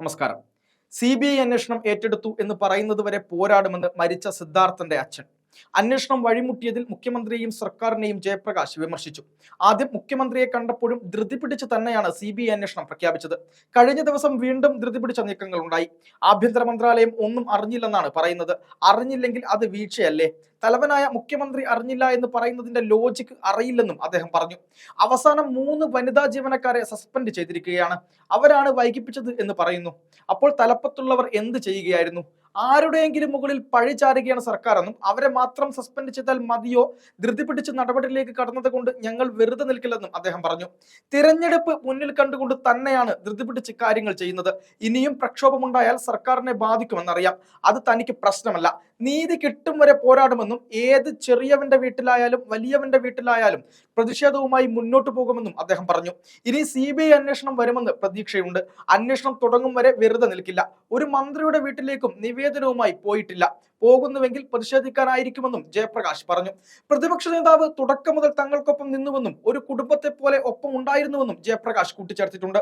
നമസ്കാരം. C B I അന്വേഷണം ഏറ്റെടുത്തു എന്ന് പറയുന്നത് വരെ പോരാടുമെന്ന് മരിച്ച സിദ്ധാർത്ഥന്റെ അച്ഛൻ. അന്വേഷണം വഴിമുട്ടിയതിൽ മുഖ്യമന്ത്രിയെയും സർക്കാരിനെയും ജയപ്രകാശ് വിമർശിച്ചു. ആദ്യം മുഖ്യമന്ത്രിയെ കണ്ടപ്പോഴും ധൃതി പിടിച്ച് തന്നെയാണ് സി ബി ഐ അന്വേഷണം പ്രഖ്യാപിച്ചത്. കഴിഞ്ഞ ദിവസം വീണ്ടും ധൃതി പിടിച്ച നീക്കങ്ങൾ ഉണ്ടായി ആഭ്യന്തര മന്ത്രാലയം ഒന്നും അറിഞ്ഞില്ലെന്നാണ് പറയുന്നത്. അറിഞ്ഞില്ലെങ്കിൽ അത് വീഴ്ചയല്ലേ? തലവനായ മുഖ്യമന്ത്രി അറിഞ്ഞില്ല എന്ന് പറയുന്നതിന്റെ ലോജിക്ക് അറിയില്ലെന്നും അദ്ദേഹം പറഞ്ഞു. അവസാനം മൂന്ന് വനിതാ ജീവനക്കാരെ സസ്പെൻഡ് ചെയ്തിരിക്കുകയാണ്. അവരാണ് വൈകിപ്പിച്ചത് എന്ന് പറയുന്നു. അപ്പോൾ തലപ്പത്തുള്ളവർ എന്ത് ചെയ്യുകയായിരുന്നു? ആരുടെയെങ്കിലും മുകളിൽ പഴി ചാരുകയാണ് സർക്കാർ എന്നും അവരെ മാത്രം സസ്പെൻഡ് ചെയ്താൽ മതിയോ? ധൃതി പിടിച്ച് നടപടിയിലേക്ക് കടന്നത് കൊണ്ട് ഞങ്ങൾ വെറുതെ നിൽക്കില്ലെന്നും അദ്ദേഹം പറഞ്ഞു. തിരഞ്ഞെടുപ്പ് മുന്നിൽ കണ്ടുകൊണ്ട് തന്നെയാണ് ധൃതി പിടിച്ച് കാര്യങ്ങൾ ചെയ്യുന്നത്. ഇനിയും പ്രക്ഷോഭമുണ്ടായാൽ സർക്കാരിനെ ബാധിക്കുമെന്നറിയാം. അത് തനിക്ക് പ്രശ്നമല്ല. നീതി കിട്ടും വരെ പോരാടുമെന്നും ഏത് ചെറിയവന്റെ വീട്ടിലായാലും വലിയവന്റെ വീട്ടിലായാലും പ്രതിഷേധവുമായി മുന്നോട്ട് പോകുമെന്നും അദ്ദേഹം പറഞ്ഞു. ഇനി സി ബി ഐ അന്വേഷണം വരുമെന്ന് പ്രതീക്ഷയുണ്ട്. അന്വേഷണം തുടങ്ങും വരെ വെറുതെ നിൽക്കില്ല. ഒരു മന്ത്രിയുടെ വീട്ടിലേക്കും നിവേദനവുമായി പോയിട്ടില്ല. പോകുന്നുവെങ്കിൽ പ്രതിഷേധിക്കാനായിരിക്കുമെന്നും ജയപ്രകാശ് പറഞ്ഞു. പ്രതിപക്ഷ നേതാവ് തുടക്കം മുതൽ തങ്ങൾക്കൊപ്പം നിന്നുവെന്നും ഒരു കുടുംബത്തെ പോലെ ഒപ്പം ഉണ്ടായിരുന്നുവെന്നും ജയപ്രകാശ് കൂട്ടിച്ചേർത്തിട്ടുണ്ട്.